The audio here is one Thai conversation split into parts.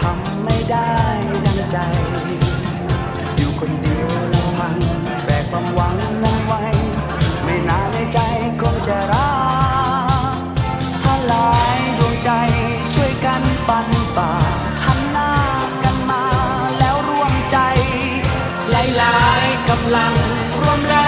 ทำไม่ได้ดังใจ อยู่คนเดียวลำพังแบกความหวังนั้นไว้ ไม่นานในใจคงจะรักถ้าหลายดวงใจช่วยกันปันป่าหันหน้ากันมาแล้วร่วมใจ หลายๆกำลังรวมแรง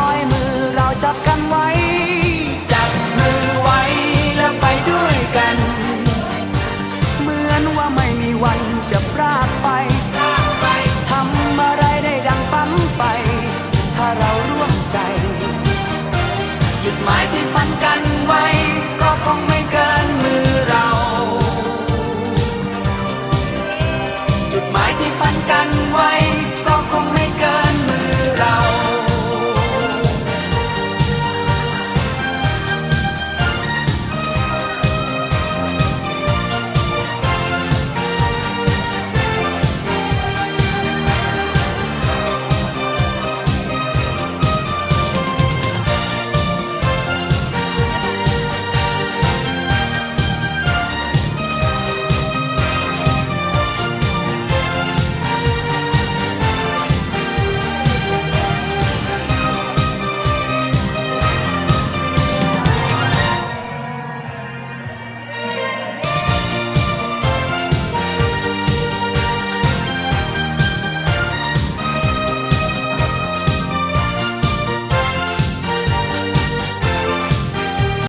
จุดหมายที่ฝันกันไว้ ก็คงไม่เกิน